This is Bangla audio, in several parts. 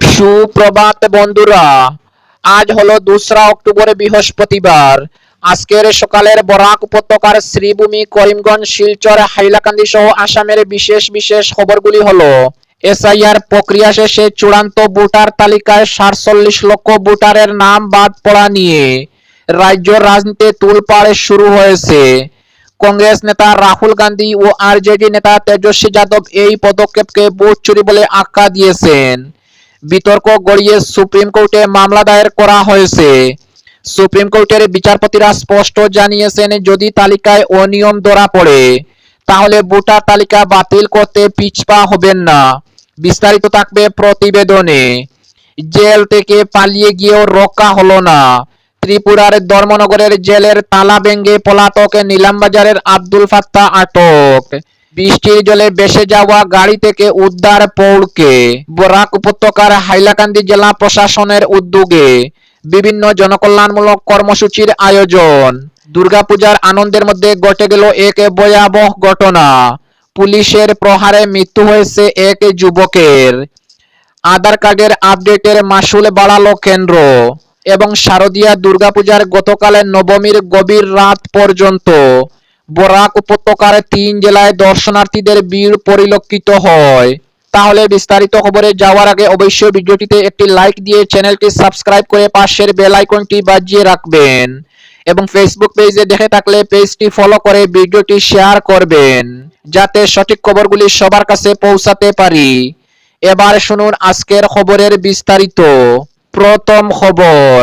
সুপ্রভাত বন্ধুরা, আজ হলো দোসরা অক্টোবর বৃহস্পতিবার। আজকের সকালের বরাক উপত্যকার শ্রীভূমি করিমগঞ্জ, শিলচর, হাইলাকান্দি সহ আসামের বিশেষ বিশেষ খবরগুলি হলো, এসআইআর প্রক্রিয়া শেষে চূড়ান্ত ভোটার তালিকায় সাতচল্লিশ লক্ষ ভোটারের নাম বাদ পড়া নিয়ে রাজ্য রাজনীতি তুলপাড়ে শুরু হয়েছে। কংগ্রেস নেতা রাহুল গান্ধী ও আরজেডি নেতা তেজস্বী যাদব এই পদক্ষেপকে ভোট চুরি বলে আখ্যা দিয়েছেন। বিতর্ক গড়িয়ে সুপ্রিম কোর্টে মামলা দায়ের করা হয়েছে। সুপ্রিম কোর্টের বিচারপতিরা স্পষ্ট জানিয়েছেন, যদি তালিকায় অনিয়ম ধরা পড়ে, তাহলে ভোটার তালিকা বাতিল করতে পিছপা হবেন না। বিস্তারিত থাকবে প্রতিবেদনে। জেল থেকে পালিয়ে গিয়েও রক্ষা হলো না। ত্রিপুরার ধর্মনগরের জেলের তালা ভেঙ্গে পলাতক নিলামবাজারের আব্দুল ফাত্তা আটক। বৃষ্টির জলে ভেসে যাওয়া গাড়ি থেকে উদ্ধার পৌড়কে বরাক উপত্যকার হাইলাকান্দি জেলা প্রশাসনের উদ্যোগে বিভিন্ন জনকল্যাণমূলক কর্মসূচির আয়োজন। দুর্গাপূজার আনন্দের মধ্যে ঘটে গেল এক ভয়াবহ ঘটনা। পুলিশের প্রহারে মৃত্যু হয়েছে এক যুবকের। আধার কার্ডের আপডেটের মাসুল বাড়ালো কেন্দ্র এবং শারদীয়া দুর্গাপূজার গতকালের নবমীর গভীর রাত পর্যন্ত বরাক উপত্যকার তিন জেলায় দর্শনার্থীদের ভিড় পরিলক্ষিত হয়। তাহলে বিস্তারিত খবরে যাওয়ার আগে অবশ্যই ভিডিওটিতে একটি লাইক দিয়ে চ্যানেলটি সাবস্ক্রাইব করে পাশের বেল আইকনটি বাজিয়ে রাখবেন এবং ফেসবুক পেজে দেখে থাকলে পেজটি ফলো করে ভিডিওটি শেয়ার করবেন, যাতে সঠিক খবরগুলি সবার কাছে পৌঁছাতে পারি। এবার শুনুন আজকের খবরের বিস্তারিত। প্রথম খবর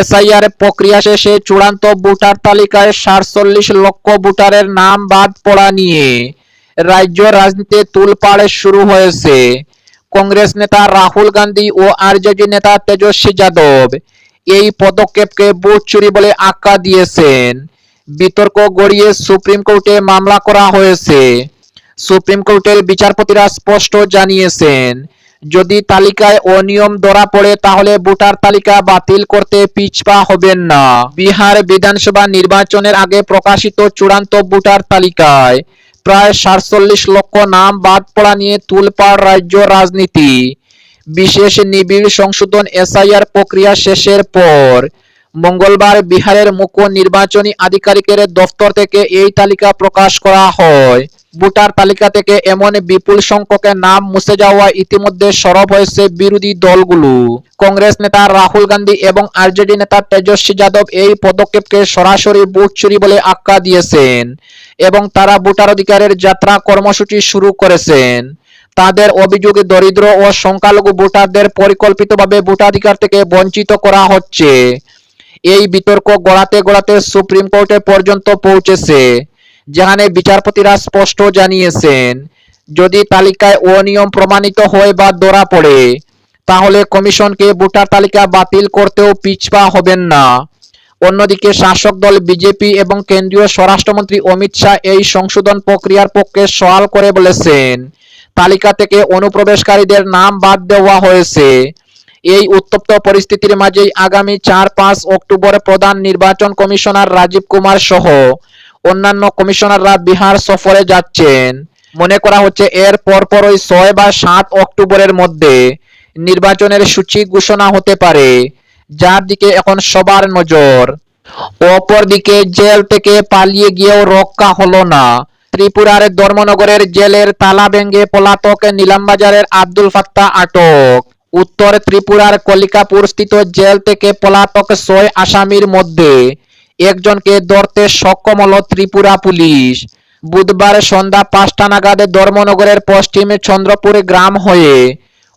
এসআইআর প্রক্রিয়া শেষে চূড়ান্ত ভোটার তালিকায় সাতচল্লিশ লক্ষ ভোটারের নাম বাদ পড়া নিয়ে রাজ্য রাজনীতিতে তুলপাড় শুরু হয়েছে। কংগ্রেস নেতা রাহুল গান্ধী ও আরজেডি নেতা তেজস্বী যাদব এই পদক্ষেপকে ভোট চুরি বলে আখ্যা দিয়েছেন। বিতর্ক গড়িয়ে সুপ্রিম কোর্টে মামলা করা হয়েছে। সুপ্রিম কোর্টের বিচারপতিরা স্পষ্ট জানিয়েছেন যদি তালিকায় অনিয়ম ধরা পড়ে, তাহলে ভোটার তালিকা বাতিল করতে পিছপা হবেন না। বিহার বিধানসভা নির্বাচনের আগে প্রকাশিত চূড়ান্ত ভোটার তালিকায় প্রায় সাতচল্লিশ লক্ষ নাম বাদ পড়া নিয়ে তুলপাড় রাজ্য রাজনীতি। বিশেষ নিবিড় সংশোধন এসআইআর প্রক্রিয়া শেষের পর মঙ্গলবার বিহারের মুখ্য নির্বাচনী আধিকারিকের দফতর থেকে এই তালিকা প্রকাশ করা হয়। ভোটার তালিকা থেকে এমন বিপুল সংখ্যকের নাম মুছে যাওয়া ইতিমধ্যে সরব হয়েছে বিরোধী দলগুলো। কংগ্রেস নেতা রাহুল গান্ধী এবং আরজেডি নেতা তেজস্বী যাদব এই পদক্ষেপকে সরাসরি ভোট চুরি বলে আখ্যা দিয়েছেন এবং তারা ভোটার অধিকারের যাত্রা কর্মসূচি শুরু করেছেন। তাদের অভিযোগে দরিদ্র ও সংখ্যালঘু ভোটারদের পরিকল্পিতভাবে ভোটাধিকার থেকে বঞ্চিত করা হচ্ছে। এই বিতর্ক গড়াতে গড়াতে সুপ্রিম কোর্টে পর্যন্ত পৌঁছেছে। যেখানে বিচারপতিরা স্পষ্ট জানিয়েছেন, যদি তালিকায় অনিয়ম প্রমাণিত হয় বা ধরা পড়ে, তাহলে কমিশনকে ভোটার তালিকা বাতিল করতেও পিছপা হবেন না। অন্যদিকে শাসক দল বিজেপি এবং কেন্দ্রীয় স্বরাষ্ট্রমন্ত্রী অমিত শাহ এই সংশোধন প্রক্রিয়ার পক্ষে সওয়াল করে বলেছেন, তালিকা থেকে অনুপ্রবেশকারীদের নাম বাদ দেওয়া হয়েছে। এই উত্তপ্ত পরিস্থিতির মাঝেই আগামী চার পাঁচ অক্টোবর প্রধান নির্বাচন কমিশনার রাজীব কুমার সহ অন্যান্য কমিশনাররা বিহার সফরে যাচ্ছেন। মনে করা হচ্ছে এর পরপরই ছয় বা সাত অক্টোবরের মধ্যে নির্বাচনের সূচি ঘোষণা হতে পারে, যার দিকে এখন সবার নজর। অপরদিকে জেল থেকে পালিয়ে গিয়েও রক্ষা হলো না। ত্রিপুরার ধর্মনগরের জেলের তালা ভেঙ্গে পলাতক নিলামবাজারের আব্দুল ফাত্তা আটক। উত্তর ত্রিপুরার কলিকাপুর স্থিত জেল থেকে পলাতক ছয় আসামির মধ্যে একজনকে ধরতে সক্ষম হল ত্রিপুরা পুলিশ। বুধবার সন্ধ্যা পাঁচটা নাগাদে ধর্মনগরের পশ্চিমে চন্দ্রপুর গ্রাম হয়ে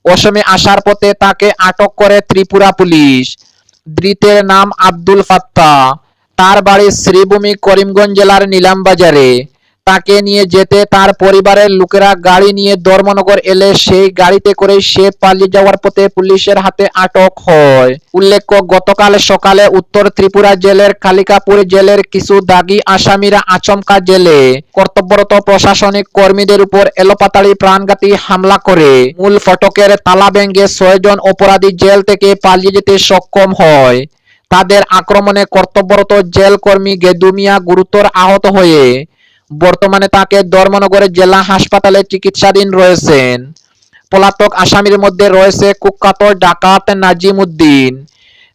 অসমে আসার পথে তাকে আটক করে ত্রিপুরা পুলিশ। ধৃতের নাম আব্দুল ফাত্তা। তার বাড়ি শ্রীভূমি করিমগঞ্জ জেলার নিলামবাজারে তাকে নিয়ে যেতে তার পরিবারের লোকেরা গাড়ি নিয়ে ধর্মনগর এলে সেই গাড়িতে করে সে পালিয়ে যাওয়ার পথে পুলিশের হাতে আটক হয়। উল্লেখ্য, গতকাল সকালে উত্তর ত্রিপুরা জেলের কালিকাপুর জেলের কিছু দাগি আসামিরা আচমকা জেলে কর্তব্যরত প্রশাসনিক কর্মীদের উপর এলোপাতাড়ি প্রাণঘাতী হামলা করে। মূল ফটকের তালা ভেঙ্গে ছয়জন অপরাধী জেল থেকে পালিয়ে যেতে সক্ষম হয়। তাদের আক্রমণে কর্তব্যরত জেল কর্মী গেদুমিয়া গুরুতর আহত হয়ে বর্তমানে তাকে ধর্মনগরের জেলা হাসপাতালে চিকিৎসাধীন রয়েছেন। পলাতক আসামির মধ্যে রয়েছে কুখ্যাত ডাকাত নাজিম উদ্দিন,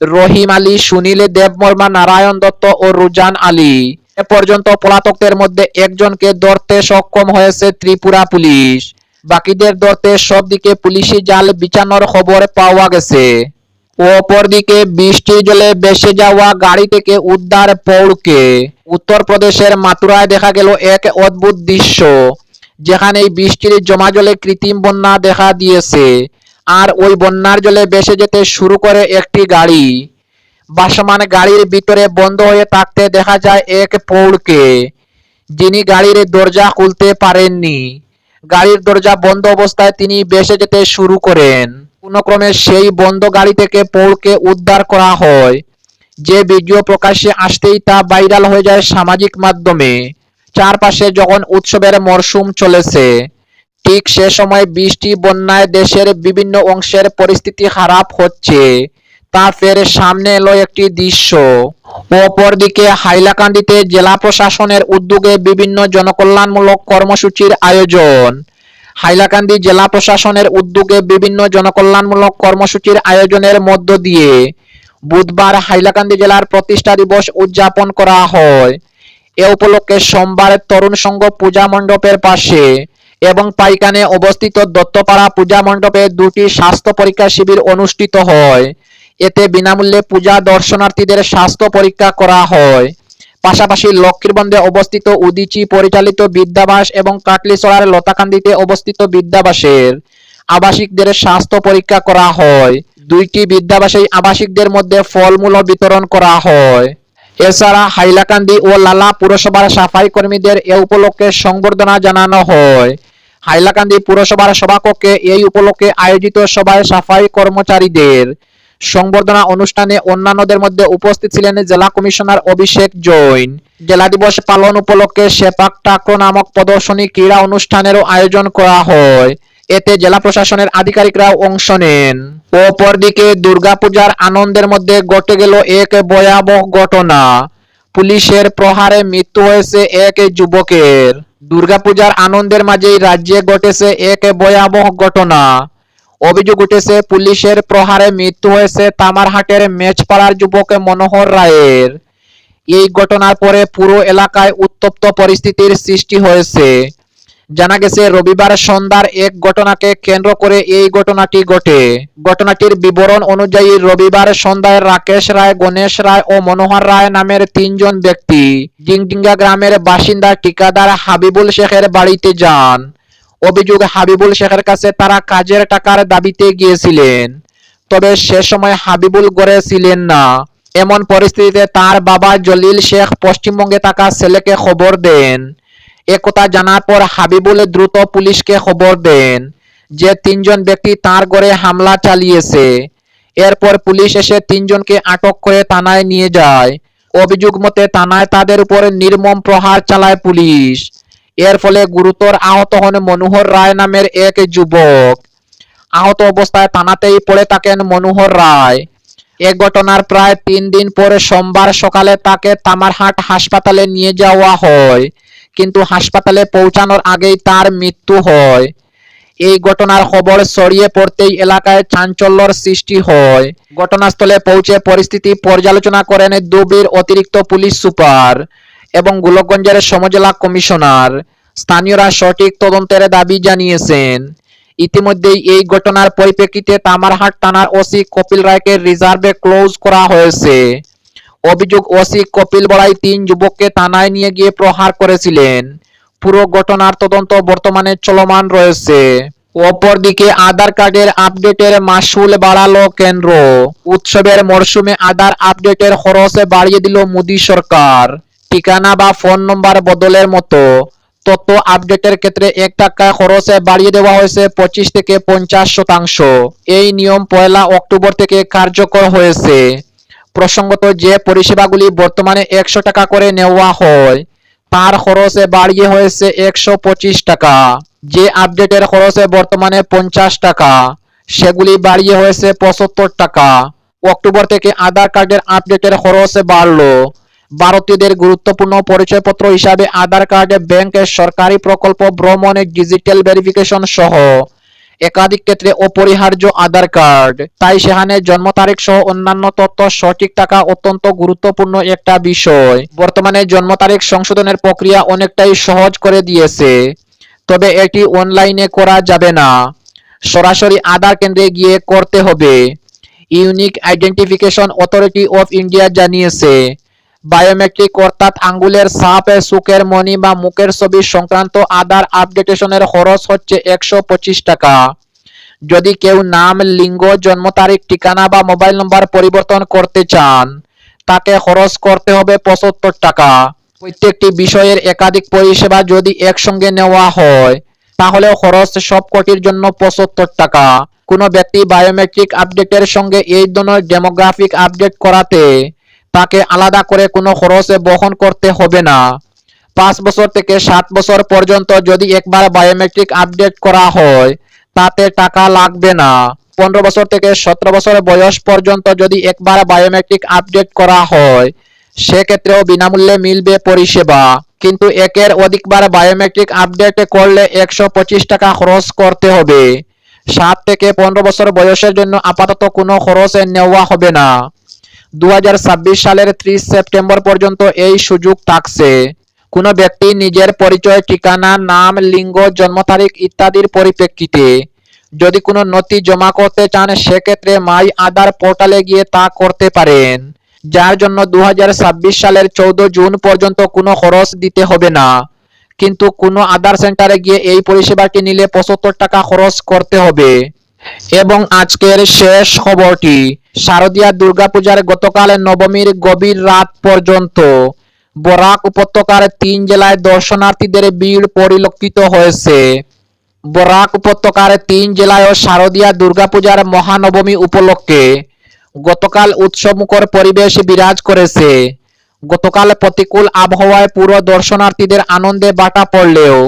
রহিম আলী, সুনীল দেববর্মা, নারায়ণ দত্ত ও রুজান আলী। এ পর্যন্ত পলাতকদের মধ্যে একজনকে ধরতে সক্ষম হয়েছে ত্রিপুরা পুলিশ। বাকিদের ধরতে সব দিকে পুলিশি জাল বিছানোর খবর পাওয়া গেছে। অপরদিকে বৃষ্টির জলে ভেসে যাওয়া গাড়ি থেকে উদ্ধার পৌড়কে উত্তরপ্রদেশের মাথুরায় দেখা গেল এক অদ্ভুত দৃশ্য যেখানে বৃষ্টির জমা জলে কৃত্রিম বন্যা দেখা দিয়েছে, আর ওই বন্যার জলে ভেসে যেতে শুরু করে একটি গাড়ি। বাসমান গাড়ির ভিতরে বন্ধ হয়ে থাকতে দেখা যায় এক পৌড়কে যিনি গাড়ির দরজা খুলতে পারেননি। গাড়ির দরজা বন্ধ অবস্থায় তিনি ভেসে যেতে শুরু করেন। কোনো ক্রমে সেই বন্ধ গাড়ি থেকে পৌড়কে উদ্ধার করা হয়। যে ভিডিও প্রকাশ্যে আসতেই তা ভাইরাল হয়ে যায় সামাজিক মাধ্যমে। চারপাশে যখন উৎসবের মরশুম চলেছে, ঠিক সে সময় বৃষ্টি, বন্যায় দেশের বিভিন্ন অংশের পরিস্থিতি খারাপ হচ্ছে। তা ফের সামনে এলো একটি দৃশ্য। অপরদিকে হাইলাকান্দিতে জেলা প্রশাসনের উদ্যোগে বিভিন্ন জনকল্যাণমূলক কর্মসূচির আয়োজন। হাইলাকান্দি জেলা প্রশাসনের উদ্যোগে বিভিন্ন জনকল্যাণমূলক কর্মসূচির আয়োজনের মধ্য দিয়ে বুধবার হাইলাকান্দি জেলার প্রতিষ্ঠা দিবস উদযাপন করা হয়। এ উপলক্ষে সোমবার তরুণ সংঘ পূজা মণ্ডপের পাশে এবং পাইকানে অবস্থিত দত্তপাড়া পূজা মণ্ডপে দুটি স্বাস্থ্য পরীক্ষা শিবির অনুষ্ঠিত হয়। এতে বিনামূল্যে পূজা দর্শনার্থীদের স্বাস্থ্য পরীক্ষা করা হয়। পাশাপাশি লক্ষ্মীরবন্দে অবস্থিত উদিচি পরিচালিত বিদ্যাবাস এবং কাটলিছড়ার লতাকান্দিতে অবস্থিত বিদ্যাবাসের আবাসিকদের স্বাস্থ্য পরীক্ষা করা হয়। দুইটি বিদ্যাবাসী আবাসিকদের মধ্যে ফলমূল বিতরণ করা হয়। এছাড়া হাইলাকান্দি ও লালা পুরসভার সাফাই কর্মীদের এ উপলক্ষে সংবর্ধনা জানানো হয়। হাইলাকান্দি পুরসভার সভাকক্ষে এই উপলক্ষে আয়োজিত সভায় সাফাই কর্মচারীদের সংবর্ধনা অনুষ্ঠানে অন্যান্যদের মধ্যে উপস্থিত ছিলেন জেলা কমিশনার অভিষেক জৈন। জেলা দিবস পালন উপলক্ষে সেপাক টাক্র নামক প্রদর্শনী ক্রীড়া অনুষ্ঠানেরও আয়োজন করা হয়। এতে জেলা প্রশাসনের আধিকারিকরাও অংশ নেন। অপরদিকে দুর্গাপূজার আনন্দের মধ্যে ঘটে গেল এক ভয়াবহ ঘটনা। পুলিশের প্রহারে মৃত্যু হয়েছে এক যুবকের। দুর্গাপূজার আনন্দের মাঝেই রাজ্যে ঘটেছে এক ভয়াবহ ঘটনা। অভিযোগ উঠেছে, পুলিশের প্রহারে মৃত্যু হয়েছে তামারহাটের মেচপাড়ার যুবক মনোহর রায়ের। এই ঘটনার পরে পুরো এলাকায় উত্তপ্ত পরিস্থিতির সৃষ্টি হয়েছে। জানা গেছে, রবিবার সন্ধ্যার এক ঘটনাকে কেন্দ্র করে এই ঘটনাটি ঘটে। ঘটনাটির বিবরণ অনুযায়ী রবিবার সন্ধ্যায় রাকেশ রায়, গণেশ রায় ও মনোহর রায় নামের তিনজন ব্যক্তি জিংডিঙ্গা গ্রামের বাসিন্দা ঠিকাদার হাবিবুল শেখের বাড়িতে যান। অভিযোগ হাবিবুল শেখের কাছে তারা কাজের টাকার দাবিতে গিয়েছিলেন। তবে সে সময় হাবিবুল গড়ে ছিলেন না। এমন পরিস্থিতিতে তার বাবা জলিল শেখ পশ্চিমবঙ্গে থাকা ছেলেকে খবর দেন। একথা জানার পর হাবিবুল দ্রুত পুলিশকে খবর দেন যে তিনজন ব্যক্তি তার ঘরে হামলা চালিয়েছে। এরপর পুলিশ এসে তিনজনকে আটক করে থানায় নিয়ে যায়। অভিযোগ মতে থানায় তাদের উপর নির্মম প্রহার চালায় পুলিশ। এর ফলে গুরুতর আহত হন মনোহর রায় নামের এক যুবক আহত অবস্থায় থানাতেই পড়ে থাকেন মনোহর রায় এ ঘটনার প্রায় তিন দিন পরে সোমবার সকালে তাকে তামারহাট হাসপাতালে নিয়ে যাওয়া হয়। কিন্তু হাসপাতালে পৌঁছানোর আগেই তার মৃত্যু হয়। এই ঘটনার খবর ছড়িয়ে পড়তেই এলাকায় চাঞ্চল্যর সৃষ্টি হয়। ঘটনাস্থলে পৌঁছে পরিস্থিতি পর্যালোচনা করেন দুবির অতিরিক্ত পুলিশ সুপার এবং গোলকগঞ্জের সমজেলা কমিশনার স্থানীয়রা সঠিক তদন্তের দাবি জানিয়েছেন। ইতিমধ্যেই এই ঘটনার পরিপ্রেক্ষিতে তামারহাট থানার ওসি কপিল রায়কে রিজার্ভে ক্লোজ করা হয়েছে। অভিযোগ, ওসি কপিল বড়াই তিন যুবককে থানায় নিয়ে গিয়ে প্রহার করেছিলেন। পুরো ঘটনার তদন্ত বর্তমানে চলমান রয়েছে। অপরদিকে আধার কার্ডের আপডেটের মাসুল বাড়ালো কেন্দ্র। উৎসবের মরশুমে আধার আপডেটের খরচ বাড়িয়ে দিল মোদী সরকার। ঠিকানা বা ফোন নম্বর বদলের মতো। তথ্য আপডেটের ক্ষেত্রে এক টাকা খরচে বাড়িয়ে দেওয়া হয়েছে পঁচিশ থেকে পঞ্চাশ শতাংশ। এই নিয়ম পয়লা অক্টোবর থেকে কার্যকর হয়েছে। প্রসঙ্গত যে পরিষেবাগুলি বর্তমানে একশো টাকা করে নেওয়া হয়, তার খরচে বাড়িয়ে হয়েছে একশো পঁচিশ টাকা। যে আপডেটের খরচে বর্তমানে পঞ্চাশ টাকা, সেগুলি বাড়িয়ে হয়েছে পঁচাত্তর টাকা। অক্টোবর থেকে আধার কার্ডের আপডেটের খরচ বাড়লো। ভারতীয়দের গুরুত্বপূর্ণ পরিচয়পত্র হিসাবে আধার কার্ডে ব্যাংকের সরকারি প্রকল্প ভ্রমণের ডিজিটাল ভেরিফিকেশন সহ একাধিক ক্ষেত্রে অপরিহার্য আধার কার্ড। তাই সেখানে জন্ম তারিখ সহ অন্যান্য তথ্য, সঠিক থাকা অত্যন্ত গুরুত্বপূর্ণ একটা বিষয়। বর্তমানে জন্ম তারিখ সংশোধনের প্রক্রিয়া অনেকটাই সহজ করে দিয়েছে। তবে এটি অনলাইনে করা যাবে না। সরাসরি আধার কেন্দ্রে গিয়ে করতে হবে। Unique identification authority of India জানিয়েছে। বায়োমেট্রিক অর্থাৎ আঙ্গুলের ছাপ সুখের মনি বা মুখের ছবি সংক্রান্ত আধার আপডেটেশনের খরচ হচ্ছে একশো পঁচিশ টাকা। যদি কেউ নাম, লিঙ্গ, জন্ম তারিখ, ঠিকানা বা মোবাইল নম্বর পরিবর্তন করতে চান, তাকে খরচ করতে হবে পঁচাত্তর টাকা। প্রত্যেকটি বিষয়ের একাধিক পরিষেবা যদি একসঙ্গে নেওয়া হয়, তাহলে খরচ সবকটির জন্য পঁচাত্তর টাকা। কোনো ব্যক্তি বায়োমেট্রিক আপডেটের সঙ্গে এই ধরনের ডেমোগ্রাফিক আপডেট করাতে তাকে আলাদা করে কোনো খরচে বহন করতে হবে না। পাঁচ বছর থেকে সাত বছর পর্যন্ত যদি একবার বায়োমেট্রিক আপডেট করা হয়, তাতে টাকা লাগবে না। পনেরো বছর থেকে সতেরো বছর বয়স পর্যন্ত যদি একবার বায়োমেট্রিক আপডেট করা হয়, সেক্ষেত্রেও বিনামূল্যে মিলবে পরিষেবা। কিন্তু একের অধিকবার বায়োমেট্রিক আপডেট করলে একশো পঁচিশ টাকা খরচ করতে হবে। সাত থেকে পনেরো বছর বয়সের জন্য আপাতত কোনো খরচ নেওয়া হবে না। দু হাজার ছাব্বিশ সালের ত্রিশ সেপ্টেম্বর পর্যন্ত এই সুযোগ থাকছে। কোনো ব্যক্তি নিজের পরিচয়, ঠিকানা, নাম, লিঙ্গ, জন্ম তারিখ ইত্যাদির পরিপ্রেক্ষিতে যদি কোনো নথি জমা করতে চান, সেক্ষেত্রে মাই আধার পোর্টালে গিয়ে তা করতে পারেন। যার জন্য দু হাজার ছাব্বিশ সালের চৌদ্দ জুন পর্যন্ত কোনো খরচ দিতে হবে না। কিন্তু কোনো আধার সেন্টারে গিয়ে এই পরিষেবাটি নিলে পঁচাত্তর টাকা খরচ করতে হবে। এবং আজকের শেষ খবরটি শারদীয়া দুর্গাপূজার গতকাল নবমীর গভীর রাত পর্যন্ত বরাক উপত্যকার তিন জেলায় দর্শনার্থীদের ভিড় পরিলক্ষিত হয়েছে। বরাক উপত্যকার তিন জেলায় শারদীয়া দুর্গাপূজার মহানবমী উপলক্ষে গতকাল উৎসবমুখর পরিবেশ বিরাজ করেছে। গতকাল প্রতিকূল আবহাওয়ায় পুরো দর্শনার্থীদের আনন্দে বাটা পড়লেও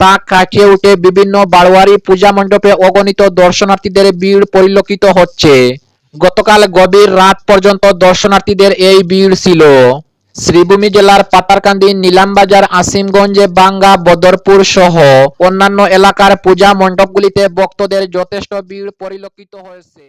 তা কাটিয়ে উঠে বিভিন্ন বারোয়ারি পূজা মণ্ডপে অগণিত দর্শনার্থীদের ভিড় পরিলক্ষিত হচ্ছে। গতকাল গভীর রাত পর্যন্ত দর্শনার্থীদের এই ভিড় ছিল। শ্রীভূমি জেলার পাতারকান্দি, নীলামবাজার, আসিমগঞ্জে, বাঙ্গা, বদরপুর সহ অন্যান্য এলাকার পূজা মণ্ডপগুলিতে ভক্তদের যথেষ্ট ভিড় পরিলক্ষিত হয়েছে।